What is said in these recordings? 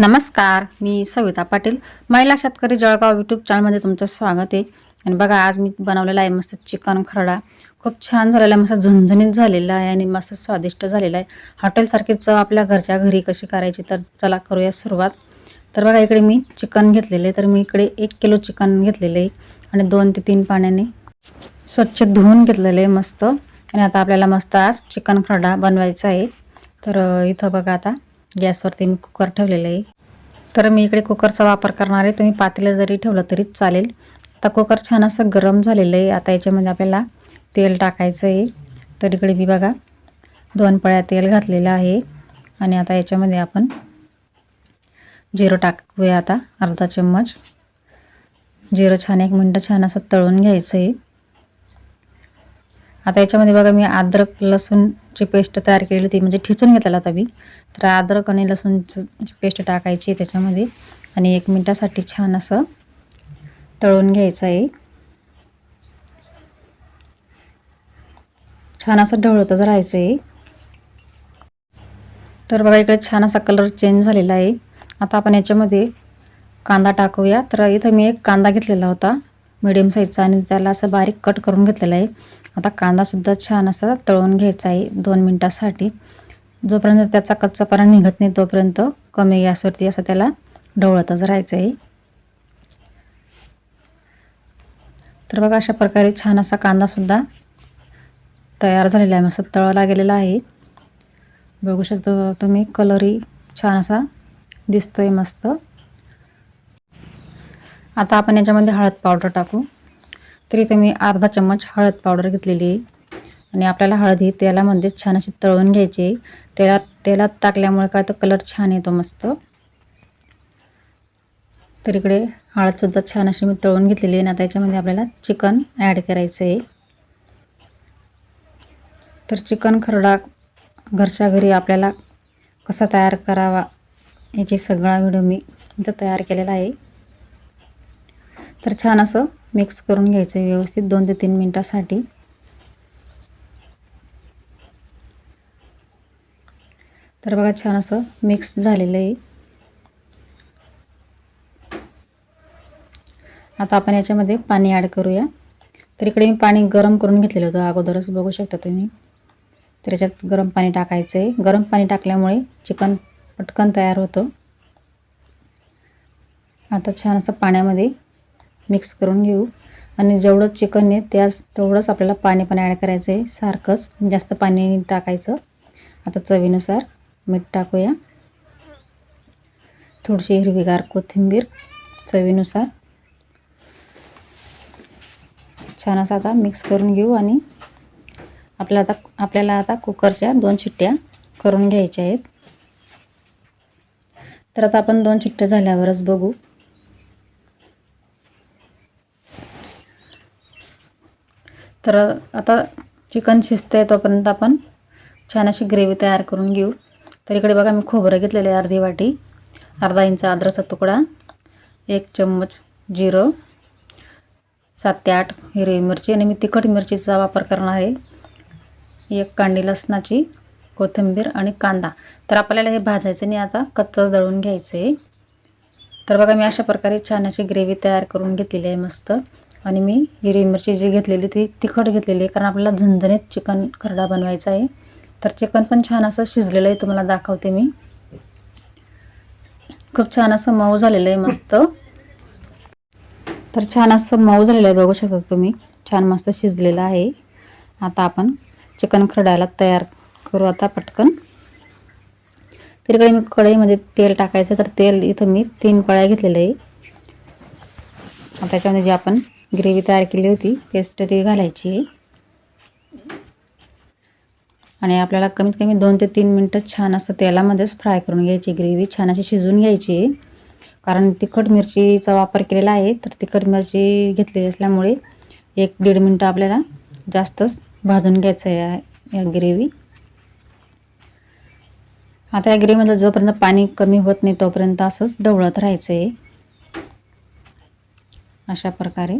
नमस्कार मी सविता पाटील. महिला शेतकरी जळगाव यूट्यूब चॅनलमध्ये तुमचं स्वागत आहे. आणि बघा आज मी बनवलेला आहे मस्त चिकन खरडा. खूप छान झालेला आहे मस्त झणझणीत झालेला आहे आणि मस्त स्वादिष्ट झालेला आहे. हॉटेलसारखी चव आपल्या घरच्या घरी कशी करायची तर चला करूया सुरुवात. तर बघा इकडे मी चिकन घेतलेलं आहे. तर मी इकडे एक किलो चिकन घेतलेलं आहे आणि दोन ते तीन पाण्याने स्वच्छ धुवून घेतलेलं आहे मस्त. आणि आता आपल्याला मस्त आज चिकन खरडा बनवायचा आहे. तर इथं बघा आता. गॅसवरती मी कुकर ठेवलेलं आहे. तर मी इकडे कुकरचा वापर करणार आहे. तुम्ही पातेलं जरी ठेवलं तरी चालेल. आता कुकर छान असं गरम झालेलं आहे. आता याच्यामध्ये आपल्याला तेल टाकायचं आहे. तर इकडे मी बघा दोन पळ्या तेल घातलेलं आहे. आणि आता याच्यामध्ये आपण जिरं टाकूया आता अर्धा चम्मच. जिरं छान एक मिनटं छान असं तळून घ्यायचं आहे. आता याच्यामध्ये बघा मी अद्रक लसूणची पेस्ट तयार केली होती म्हणजे ठेचून घेतलेला होता मी. तर अद्रक आणि लसूणची पेस्ट टाकायची त्याच्यामध्ये आणि एक मिनटासाठी छान असं तळून घ्यायचं आहे छान असं ढवळतच राहायचं आहे तर बघा इकडे छान असा कलर चेंज झालेला आहे. आता आपण याच्यामध्ये कांदा टाकूया. तर इथं मी एक कांदा घेतलेला होता मिडियम साईजचा आणि त्याला असं बारीक कट करून घेतलेला आहे. आता कांदासुद्धा छान असा तळून घ्यायचा आहे दोन मिनटासाठी. जोपर्यंत त्याचा कच्चापणा निघत नाही तोपर्यंत कमी गॅसवरती असं त्याला ढवळतच राहायचं आहे. तर बघा अशा प्रकारे छान असा कांदासुद्धा तयार झालेला आहे. मस्त तळला गेलेला आहे. बघू शकतो तुम्ही कलरही छान असा दिसतोय मस्त. आता आपण याच्यामध्ये हळद पावडर टाकू. तर इथे मी अर्धा चम्मच हळद पावडर घेतलेली आहे. आणि आपल्याला हळद ही तेलामध्ये म्हणजे छान अशी तळून घ्यायची आहे. तेलात तेलात टाकल्यामुळे काय तर कलर छान येतो मस्त. तर इकडे हळदसुद्धा छान अशी मी तळून घेतलेली आहे ना त्याच्यामध्ये आपल्याला चिकन ॲड करायचं आहे. तर चिकन खरडा घरच्या घरी आपल्याला कसा तयार करावा याची सगळा व्हिडिओ मी इथं तयार केलेला आहे. तर छान असं मिक्स करून घ्यायचं आहे व्यवस्थित दोन ते तीन मिनटासाठी. तर बघा छान असं मिक्स झालेलं आहे. आता आपण याच्यामध्ये पाणी ॲड करूया. तर इकडे मी पाणी गरम करून घेतलेलं होतं अगोदरच बघू शकता तुम्ही. तर याच्यात गरम पाणी टाकायचं आहे गरम पाणी टाकल्यामुळे चिकन पटकन तयार होतं. आता छान असं पाण्यामध्ये मिक्स करून घेऊ. आणि जेवढं चिकन आहे त्याच तेवढंच आपल्याला पाणी पण ॲड करायचं आहे सारखंच जास्त पाणी टाकायचं. आता चवीनुसार मीठ टाकूया. थोडीशी हिरवीगार कोथिंबीर चवीनुसार. छान असं आता मिक्स करून घेऊ आणि आपल्या आता आपल्याला आता कुकरच्या दोन शिट्ट्या करून घ्यायच्या आहेत. तर आता आपण दोन शिट्ट्या झाल्यावरच बघू. तर आता चिकन शिजतं आहे तोपर्यंत आपण छान अशी ग्रेव्ही तयार करून घेऊ. तर इकडे बघा मी खोबरं घेतलेलं आहे अर्धी वाटी. अर्धा इंच आद्राचा तुकडा एक चम्मच जिरं सात ते आठ हिरवी मिरची आणि मी तिखट मिरचीचा वापर करणार आहे. एक कांडी लसणाची कोथिंबीर आणि कांदा. तर आपल्याला हे भाजायचं नाही आता कच्चंच दळून घ्यायचं आहे तर बघा मी अशा प्रकारे छान अशी ग्रेव्ही तयार करून घेतलेली आहे मस्त. आणि मी हिरवी मिरची जी घेतलेली ती तिखट घेतलेली आहे कारण आपल्याला झणझणीत चिकन खरडा बनवायचा आहे. तर चिकन पण छान असं शिजलेलं आहे तुम्हाला दाखवते मी. खूप छान असं मऊ झालेलं आहे मस्त. तर छान असं मऊ झालेलं आहे बघू शकता तुम्ही. छान मस्त शिजलेलं आहे. आता आपण चिकन खरडायला तयार करू आता पटकन. तिकडे मी कढईमध्ये तेल टाकायचं तर तेल इथं मी तीन पळ्या घेतलेलं आहे. त्याच्यामध्ये जे आपण ग्रेव्ही तयार केली होती. पेस्ट ती घालायची. आहे आणि आपल्याला कमीत कमी दोन ते तीन मिनटं छान असं तेलामध्येच फ्राय करून घ्यायची. ग्रेव्ही छान अशी शिजवून घ्यायची. आहे कारण तिखट मिरचीचा वापर केलेला आहे तर तिखट मिरची घेतलेली असल्यामुळे एक दीड मिनटं आपल्याला जास्तच भाजून घ्यायचं आहे या ग्रेव्ही. आता या ग्रेव्हीमध्ये जोपर्यंत पाणी कमी होत नाही तोपर्यंत असंच ढवळत राहायचं आहे अशा प्रकारे.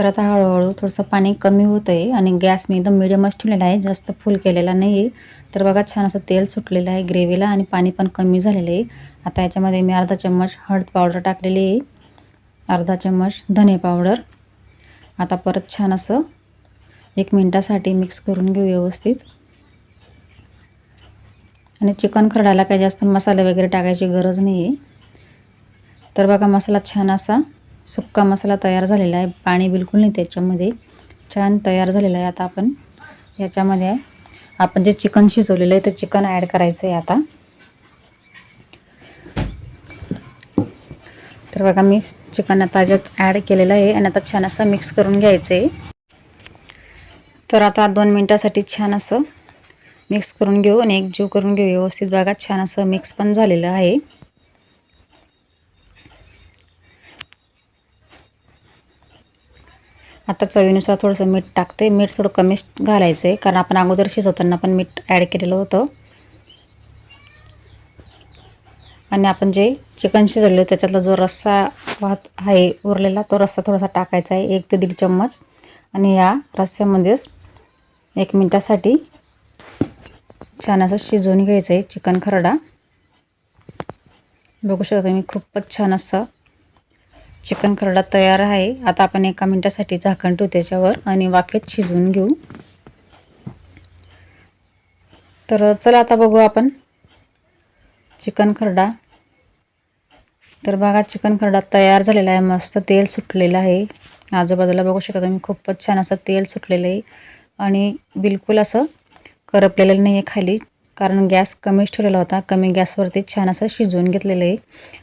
तर आता हळूहळू थोडंसं पाणी कमी होतं आहे आणि गॅस मी एकदम मिडियमच ठेवलेला आहे. जास्त फुल केलेला नाही आहे तर बघा छान असं तेल सुटलेलं आहे ग्रेव्हीला आणि पाणी पण कमी झालेलं आहे. आता याच्यामध्ये मी अर्धा चम्मच हळद पावडर टाकलेली आहे. अर्धा चम्मच धने पावडर आता परत छान असं एक मिनटासाठी मिक्स करून घेऊ व्यवस्थित. आणि चिकन खरडायला काही जास्त मसाले वगैरे टाकायची गरज नाही आहे तर बघा मसाला छान असा सुक्का मसाला तयार झालेला आहे. पाणी बिलकुल नाही त्याच्यामध्ये. छान तयार झालेला आहे आता आपण. याच्यामध्ये आपण जे चिकन शिजवलेलं आहे ते चिकन ॲड करायचं आहे आता. तर बघा मी चिकन आता ज्यात ॲड केलेलं आहे आणि आता छान असं मिक्स करून घ्यायचं आहे. तर आता दोन मिनटासाठी छान असं मिक्स करून घेऊ आणि एक जीव करून घेऊ. व्यवस्थित बघा छान असं मिक्स पण झालेलं आहे. आता चवीनुसार थोडंसं मीठ टाकते. मीठ थोडं कमीच घालायचं आहे कारण आपण अगोदर शिजवताना पण मीठ ॲड केलेलं होतं. आणि आपण जे चिकन शिजवलं त्याच्यातला जो रस्सा वाहत आहे उरलेला तो रस्सा थोडासा टाकायचा आहे. एक ते दीड चम्मच. आणि या रस्स्यामध्येच एक मिनटासाठी छान असं शिजवून घ्यायचं आहे चिकन खरडा. बघू शकता मी खूपच छान असं चिकन खरडा तयार आहे. आता आपण एका मिनटासाठी झाकण ठेवू त्याच्यावर आणि वाफेत शिजवून घेऊ. तर चला आता बघू आपण चिकन खरडा तर बघा चिकन खरडा तयार झालेला आहे. मस्त तेल सुटलेलं आहे. आजूबाजूला बघू शकता तुम्ही खूपच छान असं तेल सुटलेलं आहे. आणि बिलकुल असं करपलेलं नाही आहे खाली कारण गॅस कमीच ठेवलेला होता. कमी गॅसवरती छान असं शिजवून घेतलेलं आहे.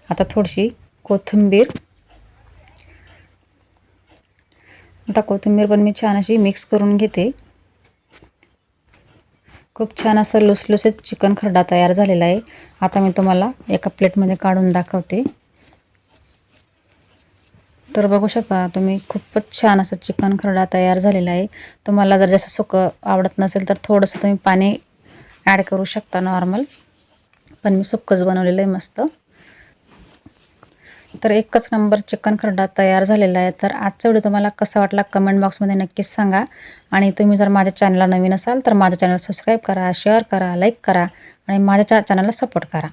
आता थोडीशी कोथिंबीर आता कोथिंबीर पण मी छान अशी मिक्स करून घेते. खूप छान असं लुसलुसीत चिकन खरडा तयार झालेला आहे. आता मी तुम्हाला एका प्लेटमध्ये काढून दाखवते. तर बघू शकता तुम्ही खूपच छान असं चिकन खरडा तयार झालेला आहे. तुम्हाला जर जास्त सुकं आवडत नसेल तर थोडंसं तुम्ही पाणी ॲड करू शकता नॉर्मल पण मी सुक्कंच बनवलेलं आहे मस्त. तर एकच नंबर चिकन खरडा तयार झालेला आहे. तर आजचा व्हिडिओ तुम्हाला कसा वाटला कमेंट बॉक्समध्ये नक्कीच सांगा. आणि तुम्ही जर माझ्या चॅनलला नवीन असाल तर माझ्या चॅनल सबस्क्राईब करा शेअर करा लाईक करा आणि माझ्या चॅनलला सपोर्ट करा.